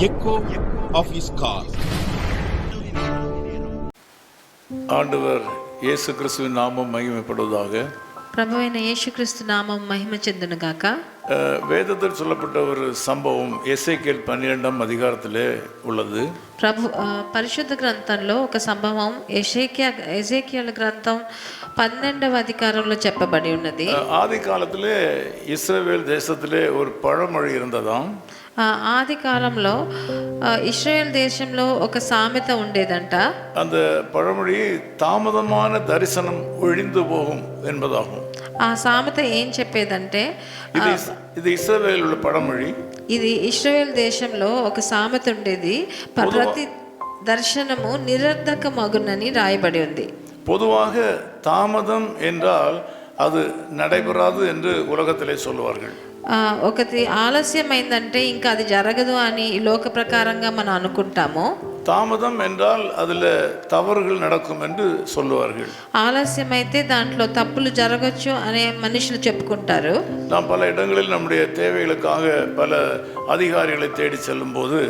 echo of his call. ஆண்டவர் இயேசு கிறிஸ்துவின் நாமம் மகிமைப்படுவதாக ప్రభు అయిన యేసుక్రీస్తు నామం మహిమ చెందును గాక அஹ், வேதத்தில் சொல்லப்பட்ட ஒரு சம்பவம் எஸ்ஐகேல் பன்னிரெண்டாம் அதிகாரத்திலே உள்ளது ప్రభు ఆ, పరిశుద్ధ గ్రంథంలో ఒక సంభవం ఎషేకియా ఎజేకియల్ గ్రంథం పన్నెండవ అధికారంలో చెప్పబడి ఉన్నది அஹ், ஆதி காலத்திலே இஸ்ரவேல் தேசத்திலே ஒரு பழமொழி இருந்ததாம் ఆ, ఆది కాలంలో ఆ, ఇస్రాయేల్ దేశంలో ఒక సామెత ఉండేదంట அந்த பழமொழி தாமதமான தரிசனம் ஒழிந்து போகும் என்பதாகும் ఆ సామెత ఏం చెప్పేదంటే இது இஸ்- இது இஸ்ரவேலில் உள்ள பழமொழி ఇది ఇస్రాయేల్ దేశంలో ఒక సామెత ఉండేది ప- ప్రతి దర్శనము నిరర్ధకమగునని రాయబడి ఉంది பொதுவாக தாமதம் என்றால் அது நடைபெறாது என்று உலகத்திலே சொல்லுவார்கள் ఆ, ఒకటి ఆలస్యమైందంటే ఇంకా అది జరగదు అని ఈ లోక ప్రకారంగా మనం అనుకుంటాము தாமதம் என்றால் அதில் தவறுகள் நடக்கும் என்று சொல்லுவார்கள் ఆలస్యమైతే దాంట్లో తప్పులు జరగచ్చు అనే మనుషులు చెప్పుకుంటారు நாம் பல இடங்களில் நம்முடைய தேவைகளுக்காக பல அதிகாரிகளை தேடி செல்லும்போது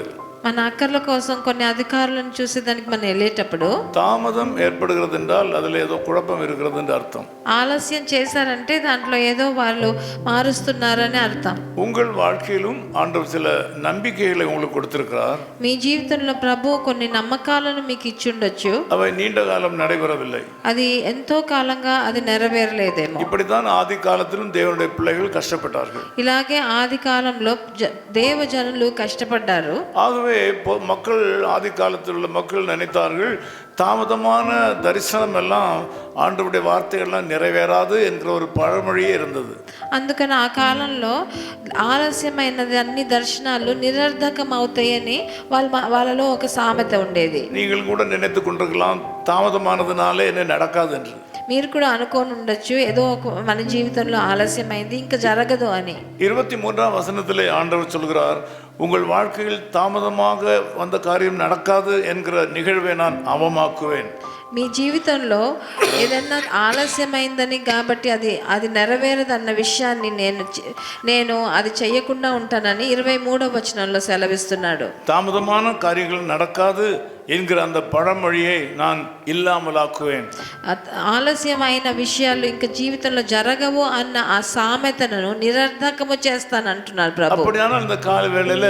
మన అక్కర్ల కోసం కొన్ని అధికారులను చూసి దానికి మనం వెళ్ళేటప్పుడు தாமதம் ஏற்படுகிறது என்றால் அதில் ஏதோ குழப்பம் இருக்கிறது என்று அர்த்தம் ఆలస్యం చేశారంటే దాంట్లో ఏదో వాళ్ళు మారుస్తున్నారని అర్థం உங்கள் வாழ்க்கையிலும் ஆண்டவர் சில நம்பிக்கைகளை உங்களுக்கு கொடுத்திருக்கிறார் మీ జీవితంలో ప్రభు కొన్ని నమ్మకాలను మీకు ఇచ్చుండొచ్చు அவை நீண்ட காலம் நடைபெறவில்லை అది ఎంతో కాలంగా అది నెరవేరలేదేమో இப்படித்தான் ஆதி காலத்திலும் தேவனுடைய பிள்ளைகள் கஷ்டப்பட்டார்கள் ఇలాగే ఆది కాలంలో జ- దేవజనులు కష్టపడ్డారు ஆகவே பொ- மக்கள் ஆதி காலத்தில் உள்ள மக்கள் நினைத்தார்கள் தாமதமான தரிசனம் எல்லாம் ஆண்டவருடைய வார்த்தைகள்லாம் நிறைவேறாது என்கிற ஒரு பழமொழியே இருந்தது అందుకని ఆ కాలంలో ఆలస్యమైనది అన్ని దర్శనాలు నిరర్ధకం అవుతాయని వాళ్ళ వాళ్ళలో ఒక సామెత ఉండేది நீங்கள் கூட நினைத்து கொண்டிருக்கலாம் தாமதமானதுனாலே என்ன நடக்காது என்று మీరు కూడా అనుకోని ఉండొచ్చు ఏదో ఒక మన జీవితంలో ఆలస్యమైంది ఇంకా జరగదు అని இருபத்தி மூன்றாம் வசனத்திலே ஆண்டவர் சொல்கிறார் உங்கள் வாழ்க்கையில் தாமதமாக வந்த காரியம் நடக்காது என்கிற நிகழ்வை நான் அவமாக்குவேன் మీ జీవితంలో ఏదన్నా ఆలస్యమైందని కాబట్టి అది అది నెరవేరదన్న విషయాన్ని నేను చె- నేను అది చెయ్యకుండా ఉంటానని ఇరవై మూడవ వచనంలో సెలవిస్తున్నాడు தாமதமான காரியங்கள் நடக்காது என்கிற அந்த பழமொழியை நான் இல்லாமலாக்குவேன் అత- ఆలస్యమైన విషయాలు ఇంకా జీవితంలో జరగవు అన్న ఆ సామెతను నిరర్ధకము చేస్తాను అంటున్నారు ప్రభు அப்படியானால் இந்த கால வேளையில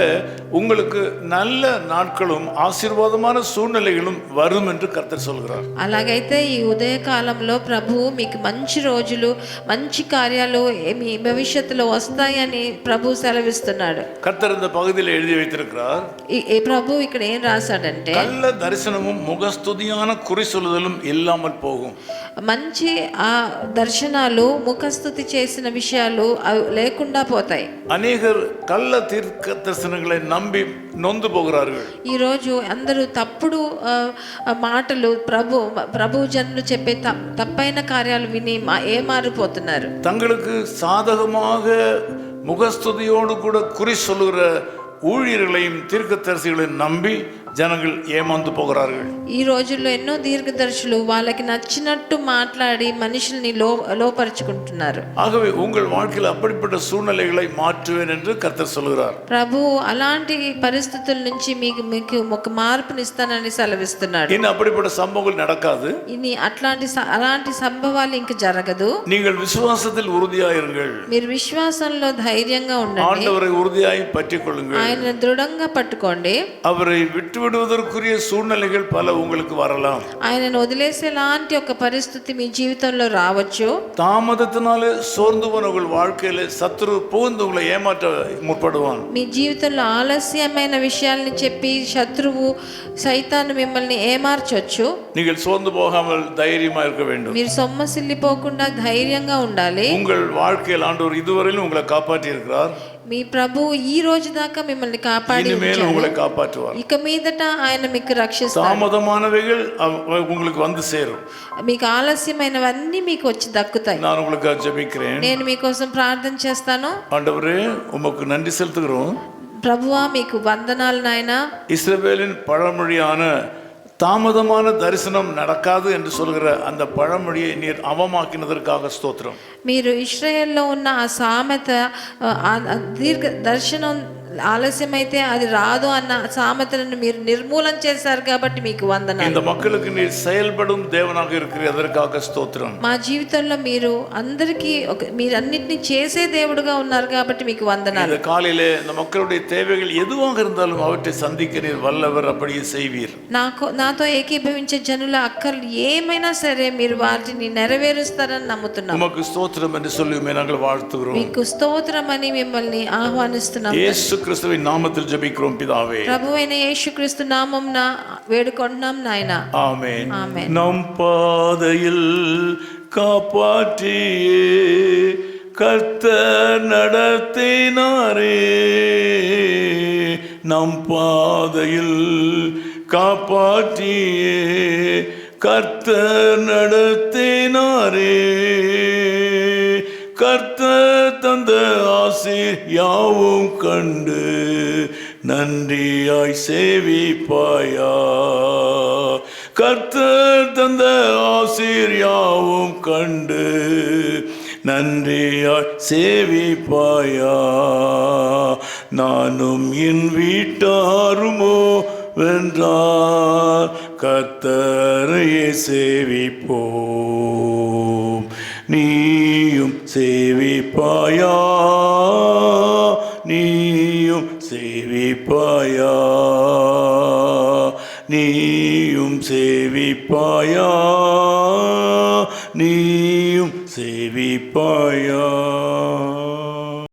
உங்களுக்கு நல்ல நாட்களும் ஆசீர்வாதமான சூழ்நிலைகளும் வரும் என்று கர்த்தர் சொல்கிறார் అలాగైతే ఈ ఉదయ కాలంలో ప్రభువు మీకు మంచి రోజులు మంచి కార్యాలు ఏ- మీ భవిష్యత్తులో వస్తాయని ప్రభు సెలవిస్తున్నాడు கர்த்தர் இந்த பகுதியில் எழுதி வைத்திருக்கிறார் ఈ ఈ ప్రభు ఇక్కడ ఏం రాశాడంటే கள்ள தரிசனமும் முகஸ்துதியான குறி சொல்லுதலும் இல்லாமல் போகும் మంచి ఆ దర్శనాలు ముఖస్థుతి చేసిన విషయాలు అవి లేకుండా పోతాయి அநேகர் கள்ள தீர்க்க தரிசனங்களை நம்பி நொந்து போகிறார்கள் ఈరోజు అందరూ తప్పుడు ఆ, ఆ మాటలు ప్రభు ప్రభు జనులు చెప్పే తప్- తప్పైన కార్యాలు విని మా- ఏమారిపోతున్నారు தங்களுக்கு சாதகமாக முகஸ்துதியோடு கூட குறி சொல்லுகிற ஊழியர்களையும் தீர்க்கதரிசிகளையும் நம்பி ஜனங்கள் ஏமாந்து போகிறார்கள் ఈ రోజుల్లో ఎన్నో దీర్ఘదర్శులు వాళ్ళకి నచ్చినట్టు మాట్లాడి మనుషుల్ని లో లోపరుచుకుంటున్నారు ஆகவே உங்கள் வாழ்க்கையில் அப்படிப்பட்ட சூழ்நிலைகளை மாற்றுவேன் என்று கர்த்தர் சொல்கிறார் ప్రభు అలాంటి పరిస్థితుల నుంచి మీకు మీకు ఒక మార్పునిస్తానని సెలవిస్తున్నాడు இன்னும் அப்படிப்பட்ட சம்பவங்கள் நடக்காது ఇది అట్లాంటి స- అలాంటి సంభవాలు ఇంక జరగదు நீங்கள் விசுவாசத்தில் உறுதியாயிருங்கள் మీరు విశ్వాసంలో ధైర్యంగా ఉండండి ஆண்டவரை உறுதியாய் பற்றிக் கொள்ளுங்கள் ఆయన దృఢంగా పట్టుకోండి அவரை விட்டுவிடுவதற்குரிய சூழ்நிலைகள் பல உங்களுக்கு வரலாம் ఆయనను వదిలేసేలాంటి ఒక పరిస్థితి మీ జీవితంలో రావచ్చు தாமதத்தினாலே சோர்ந்து போன உங்கள் வாழ்க்கையில சத்துரு புகுந்து உங்களை ஏமாற்ற முற்படுவான் మీ జీవితంలో ఆలస్యమైన విషయాల్ని చెప్పి శత్రువు సైతాన్ని మిమ్మల్ని ఏమార్చొచ్చు நீங்கள் சோர்ந்து போகாமல் தைரியமா இருக்க வேண்டும் మీరు సొమ్మసిల్లిపోకుండా ధైర్యంగా ఉండాలి உங்கள் வாழ்க்கையில் ஆண்டவர் இதுவரையிலும் உங்களை காப்பாற்றி இருக்கிறார் మీ ప్రభు ఈ రోజు దాకా మిమ్మల్ని కాపాడి இனிமேல் ఉంచారు. உங்களை காப்பாற்றுவார் ఇక మీదట ఆయన మీకు రక్షిస్తారు தாமதமானவைகள் அவ- உங்களுக்கு வந்து சேரும் మీకు ఆలస్యమైనవన్నీ మీకు వచ్చి దక్కుతాయి நான் உங்களுக்காக ஜெபிக்கிறேன் నేను మీకోసం ప్రార్థన చేస్తాను ஆண்டவரே உமக்கு நன்றி செலுத்துகிறோம் ప్రభువా మీకు వందనాలు నాయనా இஸ்ரவேலின் பழமொழியான தாமதமான தரிசனம் நடக்காது என்று சொல்கிற அந்த பழமொழியை நீர் அவமாக்கினதற்காக ஸ்தோத்திரம் మీరు ఇస్రాయేల్లో ఉన్న ఆ సామెత ఆ, ఆ దీర్ఘ దర్శనం ఆలస్యమైతే అది రాదు అన్న సామెతలను మీరు నిర్మూలన చేశారు కాబట్టి మీకు వందనాలు இந்த மக்களுக்கு நீர் செயல்படும் தேவனாக இருக்கிற அதற்காக ஸ்தோத்திரம் మా జీవితంలో మీరు అందరికీ ఒక మీరన్నిటిని చేసే దేవుడుగా ఉన్నారు కాబట్టి మీకు వందనాలు இந்த காலையிலே இந்த மக்களுடைய தேவைகள் எதுவாக இருந்தாலும் அவற்றை சந்திக்க நீர் வல்லவர் அப்படியே செய்வீர் నాకు నాతో ఏకీభవించే జనుల అక్కర్లు ఏమైనా సరే మీరు వాటిని నెరవేరుస్తారని నమ్ముతున్నాం உமக்கு ஸ்தோத்திரம் என்று சொல்லுமே நாங்கள் வாழ்த்துகிறோம் మీకు స్తోత్రమని మిమ్మల్ని ఆహ్వానిస్తున్నాం இயேசு கிறிஸ்துவின் நாமத்தில் ஜெபிக்கிறோம் பிதாவே ప్రభు అయిన యేసుక్రీస్తు నామంన వేడుకుంటున్నాం నాయన ஆமென் ఆమెన్ நம் பாதையில் காப்பாற்றியே கர்த்தர் நடத்தினாரே நம் பாதையில் காப்பாற்றியே கர்த்தர் நடத்தினாரே கர்த்தர் தந்த ஆசி யாவும் கண்டு நன்றியாய் சேவிப்பாயா. கர்த்தர் தந்த ஆசீர் யாவும் கண்டு நன்றியாய் சேவிப்பாயா. நானும் என் வீட்டாருமோ வென்றார் கர்த்தரையே சேவிப்போம். நீ சேவிப்பாயா? நீயும் சேவிப்பாயா? நீயும் சேவிப்பாயா? நீயும் சேவிப்பாயா?